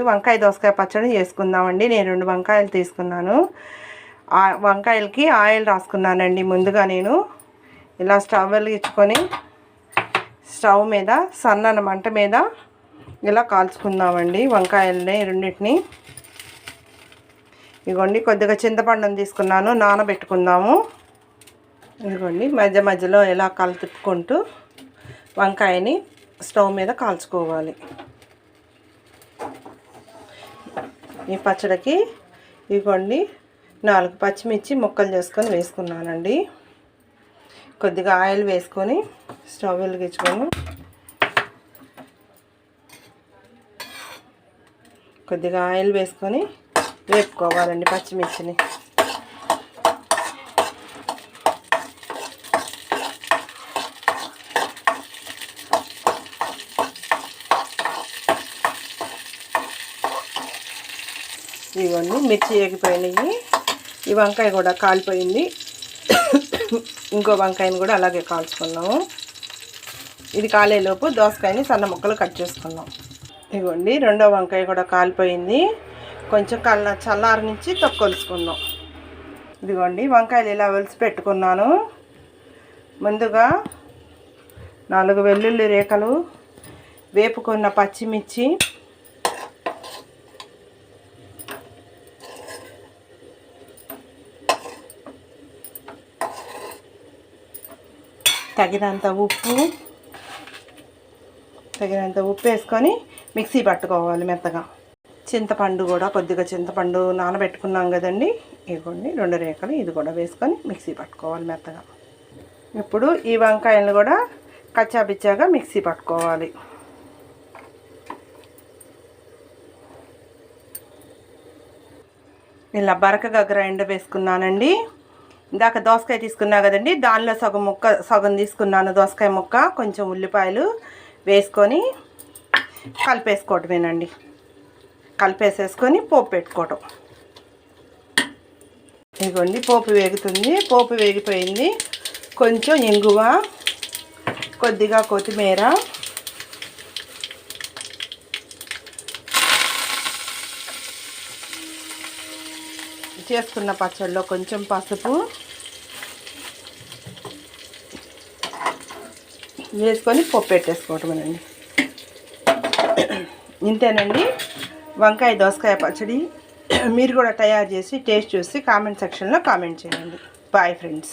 వంకాయ దోసకాయ పచ్చడి చేసుకుందామండి. నేను రెండు వంకాయలు తీసుకున్నాను. ఆ వంకాయలకి ఆయిల్ రాసుకున్నానండి ముందుగా నేను. ఇలా స్టవ్ వెలిగించుకొని స్టవ్ మీద సన్నన మంట మీద ఇలా కాల్చుకుందామండి వంకాయలని రెండింటిని. ఇదిగోండి కొద్దిగా చింతపండును తీసుకున్నాను నానబెట్టుకుందాము. ఇదిగోండి మధ్య మధ్యలో ఇలా కలుపుకుంటూ వంకాయని స్టవ్ మీద కాల్చుకోవాలి. ఈ పచ్చడికి ఇవ్వండి. నాలుగు పచ్చిమిర్చి ముక్కలు చేసుకొని వేసుకున్నానండి. కొద్దిగా ఆయిల్ వేసుకొని స్టవ్ వెలిగించుకొని కొద్దిగా ఆయిల్ వేసుకొని వేపుకోవాలండి పచ్చిమిర్చిని. ఇవన్నీ మిర్చి ఎగిపోయినాయి ఈ వంకాయ కూడా కాలిపోయింది. ఇంకో వంకాయని కూడా అలాగే కాల్చుకున్నాము. ఇది కాలేలోపు దోసకాయని సన్న ముక్కలు కట్ చేసుకున్నాం. ఇవ్వండి రెండో వంకాయ కూడా కాలిపోయింది. కొంచెం కళ్ళ చల్లారి నుంచి తొక్కొలుసుకుందాం ఇదిగోండి వంకాయలు ఇలా ఒలిసి పెట్టుకున్నాను. ముందుగా నాలుగు వెల్లుల్లి రేఖలు వేపుకున్న పచ్చిమిర్చి తగినంత ఉప్పు తగినంత ఉప్పు వేసుకొని మిక్సీ పట్టుకోవాలి మెత్తగా. చింతపండు కూడా కొద్దిగా చింతపండు నానబెట్టుకున్నాం కదండి. ఇవ్వండి రెండు రేఖలు ఇది కూడా వేసుకొని మిక్సీ పట్టుకోవాలి మెత్తగా. ఇప్పుడు ఈ వంకాయలను కూడా కచ్చాపిచ్చాగా మిక్సీ పట్టుకోవాలి. ఇలా బరకగా గ్రైండర్ వేసుకున్నానండి. ఇందాక దోసకాయ తీసుకున్నా కదండి దానిలో సగం ముక్క సగం తీసుకున్నాను దోసకాయ ముక్క కొంచెం ఉల్లిపాయలు వేసుకొని కలిపేసుకోవటమేనండి. కలిపేసేసుకొని పోపు పెట్టుకోవటం. ఇదిగోండి పోపు వేగుతుంది పోపు వేగిపోయింది. కొంచెం ఇంగువ కొద్దిగా కొత్తిమీర. చేసుకున్న పచ్చడిలో కొంచెం పసుపు. వేసుకొని పప్పు పెట్టేసుకోవటమేనండి. ఇంతేనండి. వంకాయ దోసకాయ పచ్చడి మీరు కూడా తయారు చేసి టేస్ట్ చూసి కామెంట్ సెక్షన్లో కామెంట్ చేయండి. Bye friends.